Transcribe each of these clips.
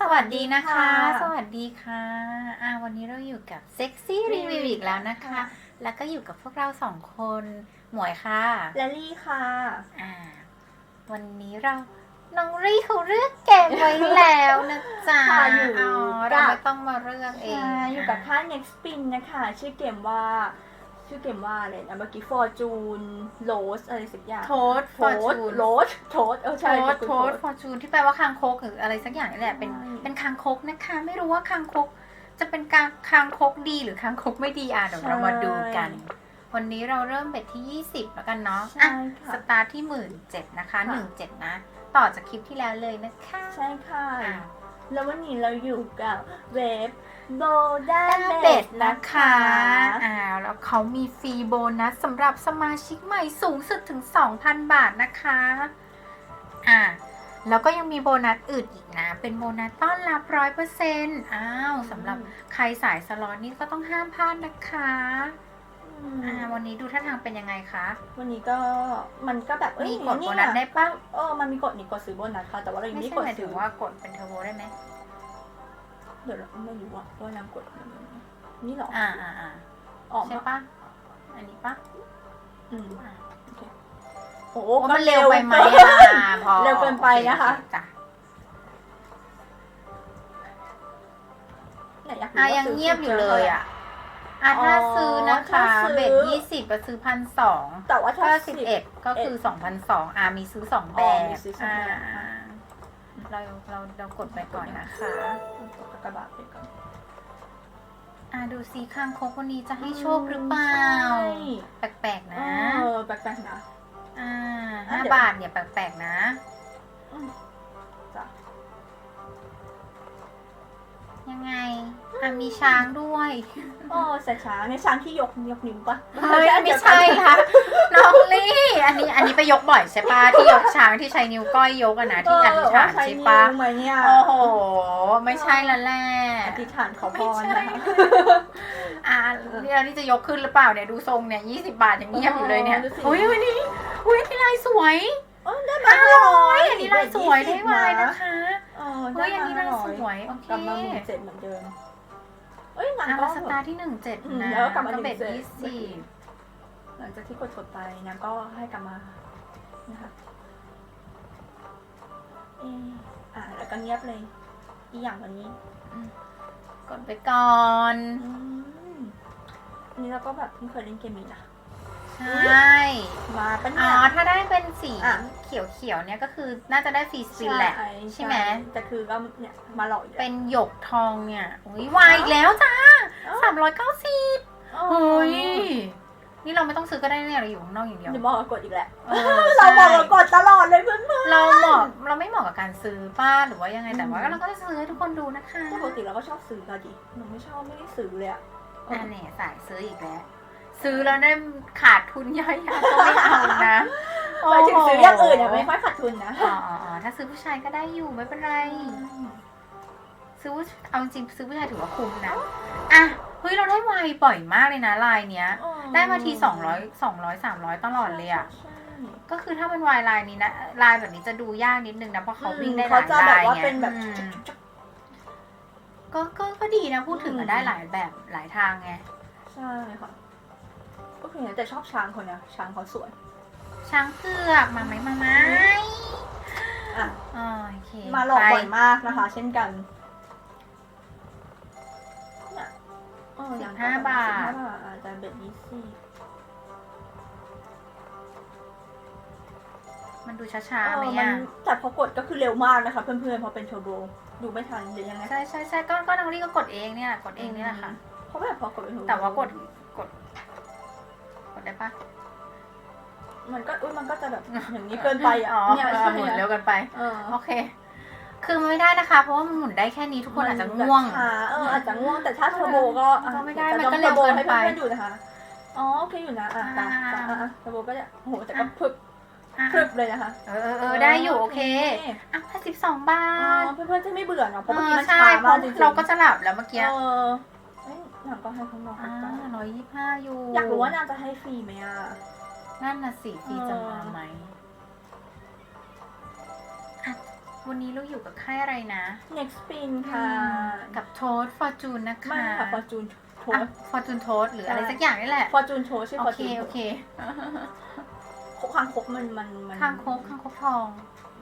สวัสดีนะคะค่ะสวัสดีค่ะอ่าวันนี้เราอยู่กับเซ็กซี่รีวิวอีกแล้วนะคะ แล้วก็อยู่กับพวกเราสองคน หมวยค่ะ แลลี่ค่ะ อ่า วันนี้เรา น้องรี่เขาเลือกเกมไว้แล้วนะจ๊ะค่ะอยู่อ๋อกับเราไม่ต้องมาเลือกเองใช่อยู่กับค่าย Next Spin นะคะ ชื่อเกมว่า ชื่อเกมว่าอะไรนะเมื่อกี้ Fortune Rose อะไรสักอย่างโทษฟอร์จูนโรสโทษเออโทใช่ษโทษฟอร์จูนที่แปลว่าคางคกหรืออะไรสักอย่างนี่แหละเป็นใช่เป็นคางคกนะคะ ไม่รู้ว่าคางคก จะเป็นการคางคกดีหรือคางคกไม่ดีอะเดี๋ยวเรามาดูกัน วันนี้เราเริ่มเบ็ดที่ 20 แล้วกันเนาะใช่อะค่ะสตาร์ทที่หมื่นเจ็ดนะคะค่ะ หนึ่งเจ็ดนะ ต่อจากคลิปที่แล้วเลยนะคะใช่ค่ะ อะ แล้ววันนี้เราอยู่กับเว็บโบด้าด้าเบเบ็ดดนะนะคะคะอ่าแล้วเขามีฟรีโบนัสสำหรับสมาชิกใหม่สูงสุดถึง 2,000 บาทนะคะอ่าแล้วก็ยังมีโบนัสอื่นอีกนะ เป็นโบนัสต้อนรับร้อยเปอร์เซ็นต์อ้าวสำหรับใครสายสล็อตนี่ก็ต้องห้ามพลาดนะคะอืมอ่าวันนี้ดูท่าทางเป็นยังไงคะ วันนี้ก็มันก็แบบเอ้ยมีกดเนี่โบยนัสได้ปะเออมันมีกดนี่กดซื้อโบนัสค่ะแต่ว่าเรายังไม่ไม่ใช่กดหมายถึซื้งอว่ากดเป็นเทอร์โบได้ไหม เดี๋ยวเราไม่รู้ว่าว่านางกดยังไงนี่เหรอ อ่าอ่าอ่าออกใช่มาปะอันนี้ปะอืมอ่าโอ้โหว่ามันเร็วไปไหมเกิน อะพอเร็วเกินไปโอนะคะโอเจ้ะไหนอยากรู้อะว่ายังซื้เงียบอยู่เลยอะอะอ๋อถ้าซื้อนะคะ ถ้าซื้อ เบ็ดยี่สิบก็ซื้อพันสอง แต่ว่าถ้าถ้าสิสิบบเอ็ดก็คือสองพันสองอะมีซื้อสองแบอ๋อบมีซื้อสองแบบอ่า เราเราเรากดไปก่อนนะคะกดกระบาดไปก่อนอะดูซีข้างคกวันนี้จะให้โชคหรือเปล่าใช่แปลกๆเอนะอแปลกๆนะ อ่าอะห้าเดี๋ยวบาทเนี่ยแปลกๆนะ ยังไงอะมีช้างด้วย โอ้ใส่ช้างในช้างที่ยกยกนิ้วปะเฮ้ยไม่ใช่ค่ะน้องลี่ อันนี้อันนี้ไปยกบ่อยใช่ปะที่ยกช้างที่ใช้นิ้วก้อยยกอะนะที่อธิษฐานเออว่ใช่ปะนิ้วไหมเนี่ยโอ้โห ไม่ใช่ละแหละอธิษฐานขอพไม่รใช่นะคะอ่าเนี่ยนี่จะยกขึ้นหรือเปล่าเนี่ยดูทรงเนี่ยยี่สิบาทยังเงียบอยู่เลยเนี่ยดูสิอุ้ยวันนี้อุ้ยอันนี้ลายสวยเออได้มาห้าร้อเฮ้ยยอันนี้ลายสวยได้วายนะคะเออเฮ้ได้ยอันมานี้ห้าลายร้อสยวยโอเคกลับมาหมื่นเจ็ดเหมือนเดิมเอ้ยงานอะก็ มาสตาร์ทที่หนึ่งเจ็ดอืมนะแล้วก็กลับมาก็เบ็ด17 ยี่สิบหลังจากที่กดกดไปนะก็ให้กลับมานะคะเอออะแล้วก็เงียบเลยอีกอย่างวันนี้ กดไปก่อน อืมอันนี้เราก็แบบเพิ่งเคยเล่นเกมนี้นะ ใช่มาปะอ๋เนี่อย ถ้าได้เป็นสีอะเขียวๆเนี่ยก็คือน่าจะได้ฟรีสปินแหละ ใช่ไหม แต่คือก็เนี่ยมาหลอกอีกแล้ว เป็นหยกทองเนี่ยอุ้ยวายอีกแล้วจ้าอ้าวสามร้อยเก้าสิบอ๋อเฮ้ยนี่เราไม่ต้องซื้อก็ได้เนี่ยเราอยู่ข้างนอกอย่างเดียวเดี๋ยวบอกว่ากดอีกแล้วเออเราใช่บอกว่ากดตลอดเลยเพื่อนๆเราเหมาะเราไม่เหมาะกับการซื้อป้าหรือว่ายังไงแต่ว่าเราก็จะซื้อให้ทุกคนดูนะคะปกติเราก็ชอบซื้อกันดิหนูไม่ชอบไม่ได้ซื้อเลยอะอ่าเนี่ยสายซื้ออีกแล้ว ซื้อแล้วได้ขาดทุนย่อยๆก็ไม่เอานะไปถึงซื้ออย่างอื่นอะไม่ค่อยขาดทุนนะอ๋ออ๋ออ๋อถ้าซื้อผู้ชายก็ได้อยู่ไม่เป็นไร ซื้อผู้เอาจริงๆซื้อผู้ชายถือว่าคุ้มนะอะเฮ้ยเราได้ไวบ่อยมากเลยนะลายเนี้ย ได้มาทีสองร้อยสองร้อยสามร้อยตลอดเลยอะใช่ก็คือถ้ามันวายลายนี้นะลายแบบนี้จะดูยากนิดนึงนะเพราะเขาวิ่งได้หเขาลายจะแบลาบยว่าไงเป็นแบบอืมก็ก็ก็ดีนะพูดถึงอือะมได้หลายแบบหลายทางไงใช่ค่ะ ก็คือแต่ชอบช้างคนเนี้ยช้างเขาสวย ช้างเผือกมาไหมมาไหมอะอ๋อโอเคมาหลอกไปบ่อยมากนะคะ เช่นกันเนี่ยเอออย่างสิบห้าบาทสิบห้าบาทอาจจะเบ็ดยี่สิบมันดูช้าเอๆไหมอมันอะแต่พอกดก็คือเร็วมากนะคะ เพื่อนๆพอเป็นเทอร์โบดูไม่ทันหรือยังไงใช่ใช่ใช่ก็ก็น้องลี่ก็กดเองเนี่ยกดเองนี่แหละค่ะเพราะแบบพอกดเป็นเทอร์โบแต่ว่ากดกดกด ได้ปะมันก็อุ้ยมันก็จะแบบอย่างนี้เกินไปอะอ๋อเนี่ยเออใช่หมุนอะเร็วเกันไปเออโอเค คือมันไม่ได้นะคะ เพราะว่ามันหมุนได้แค่นี้ทุกคนอาจจะง่วงแบบช้าเอออาจจะง่วงแต่ถ้าเทอร์โบก็อะก็ไม่ได้แต่มันก็ต้องเร็วเกินให้ไปเพื่อนๆดูนะคะอ๋อโอเคอยู่นะอะอ่าแต่แต่อะอะเทอร์โบก็จะโอ้โหแต่ก็พึบอะพึบเลยนะคะเออเออเออได้อยู่โอเค อะห้าสิบสองบาอ๋อทเพื่อนๆจะไม่เบื่อเนาะเพราะเมื่อกี้เออมันใช่ช้าเพมากราะจริงๆเราก็จะหลับแล้วเมื่อกี้เออเอ้ย นางก็ให้ข้างนอกอ่ากันร้อยยี่ห้าอยู่อยากรู้ว่านางจะให้ฟรีไหมอะ นั่นน่ะสิฟรีจะมาไหมอะวันนี้เราอยู่กับค่ายอะไรนะ next spin ค่ะกับโทสฟอร์จูนนะคะไม่ค่ะ fortune โทอะสฟอร์จูนโทสหรืออะไรใช่สักอย่างนี่แหละ fortune โทสชื่อโอเค fortune โอเคคางคกมันมันมันข้างคกข้างคกทอง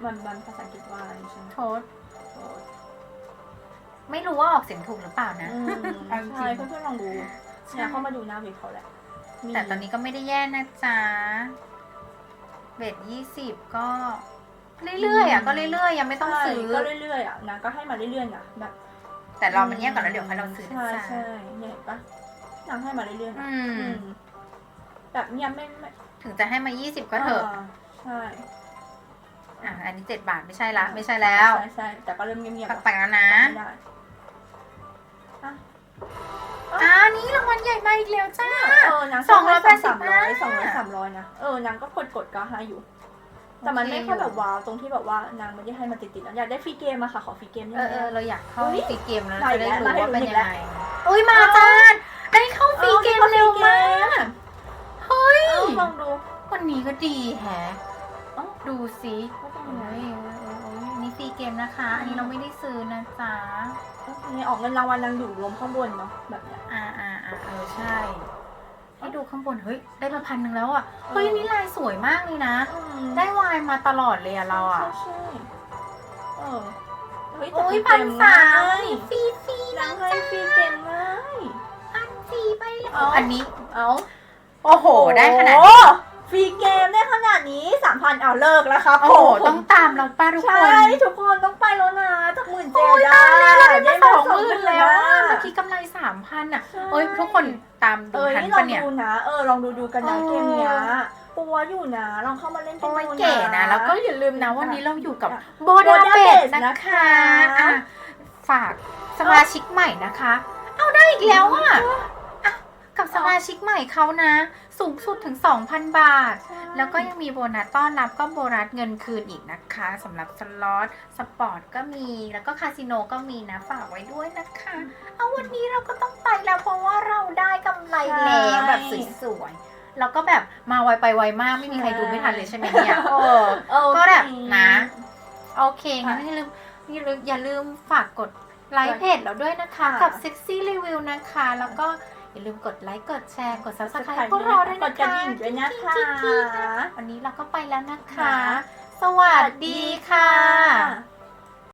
มันมันภาษาอังกฤษว่าอะไรใช่ไหมโทสโทส ไม่รู้ว่าออกเสียงถูกหรือเปล่านะอืมเอาจริง ใช่เพื่อนๆลองดูเนี่ยเข้ามาดูหน้าเว็บเขาแหละมีแต่ตอนนี้ก็ไม่ได้แย่นะจ๊ะเบ็ดยี่สิบก็ เรื่อยๆอะก็เรื่อยๆ ยังไม่ต้องซื้อ ใช่ก็เรื่อยๆอะนะก็ให้มาเรื่อยๆนะแบบแต่รอมันเงียบก่อนแล้วเดี๋ยวค่อยเราซื้อนะใช่จ๊ะใช่เนี่ยเห็นปะนางให้มาเรื่อยๆนะอืม อืมแบบเนี้ยไม่ไม่ถึงจะให้มายี่สิบก็เถอะาใช่อะอันนี้เจ็ดบาทไม่ใช่ละ ไม่ใช่แล้ว ใช่ใช่แต่ก็เริ่มเงียบๆแปลกๆแล้วนะ ไม่ได้ อะอ่านี่รางวัลใหญ่มาอีกแล้วจ้า เออนางสองร้อยแปดสิบสามร้อยห้าสองร้อยสามร้อยนะ เออนางก็กดกดๆก็ให้อยู่ แต่มันไม่โอเคค่อยแบบว้าวตรงที่แบบว่านางไม่ได้ให้มาติดๆแล้วอยากได้ฟรีเกมอะค่ะ ขอฟรีเกมได้เอไหอเออมเราอยากเข้าอุ๊ยฟรีเกมแล้วมาจะอีกได้แล้วรู้มาให้ว่าเป็นลุ้นอีกยังแล้วไง อุ้ยมาจ้านได้เข้าฟรีเกมเร็วมาก เฮ้ย เอ้าลองดู วันนี้ก็ดีแฮะ เอ้า ดูสิ ฟรีเกมนะคะ อันนี้เราไม่ได้ซื้อนะจ๊ะเนี่ยออกเงินรางวัลนางอยู่รวมข้างบนเนาะแบบเนี้ยอ่าอ่าอ่าเออใช่ให้ดูข้างบนเฮ้ยได้มาพันหนึ่งแล้วอะเฮ้ยอันนี่ลายสวยมากเลยนะอืมได้วายมาตลอดเลยอะเราอะใช่ใช่เออเฮ้ยแต่โอ้ยฟรีพันเกมสามง่ายฟรีฟรีนานะงให้ฟรีเกมง่ายพันฟรีไปเลยเอ้าอันนี้ เอ้าโอ้โห ได้ขนาดโอ้นี้ ฟรีเกมได้ขนาดนี้สามพันเอาเลิกแล้วครับโอ้โหผมต้องตามเราป้าทุกคใช่นทุกคนต้องไปแล้วนะจากหมื่นเจ็ดโอ้ยตายแล้วเราได้มาสองหมื่นแล้วอะนะเมื่อกี้กำไรสามพันอะใช่เอ้ยทุกคนตามเอดูอทันนี่ลอปะงเนี่ย ดูนะ เออลองดูดูกันนะเออ เกมเนี้ยปัวอยู่นะลองเข้ามาเล่นกันโอ้ยดูนะเก๋นะ แล้วก็อย่าลืมนะวันนี้เราอยู่กับโบโบดาดาเบเบสสนะนะคะคะ อะฝากสมาชิกใหม่นะคะ เอาได้อีกแล้วอะอะ กับสมาชิกใหม่เขานะ สูงสุดถึง 2,000 บาท แล้วก็ยังมีโบนัสต้อนรับก็โบนัสเงินคืนอีกนะคะสำหรับสล็อตสปอร์ตก็มีแล้วก็คาสิโนก็มีนะฝากไว้ด้วยนะคะ เอาวันนี้เราก็ต้องไปแล้วเพราะว่าเราได้กำไรแล้วแบบสวยๆแล้วก็แบบมาไวไปไวมากไม่มีใครดูไม่ทันเลยใช่ไหมเนี่ยเออเออก็แบบนะ โอเคงั้นค่ะอย่าลืมอย่าลืมอย่าลืมฝากกดไลค์เพจเราด้วยนะคะค่ะกับ Sexy Review นะคะ แล้วก็ อย่าลืมกดไลค์กดแชร์กด subscribe subscribe พวกเราด้วยกนะดกระคะดิ่งด้วยนะคะกิ๊กๆๆวันนี้เราก็ไปแล้วนะคะค่ะสวัสดีค่ะ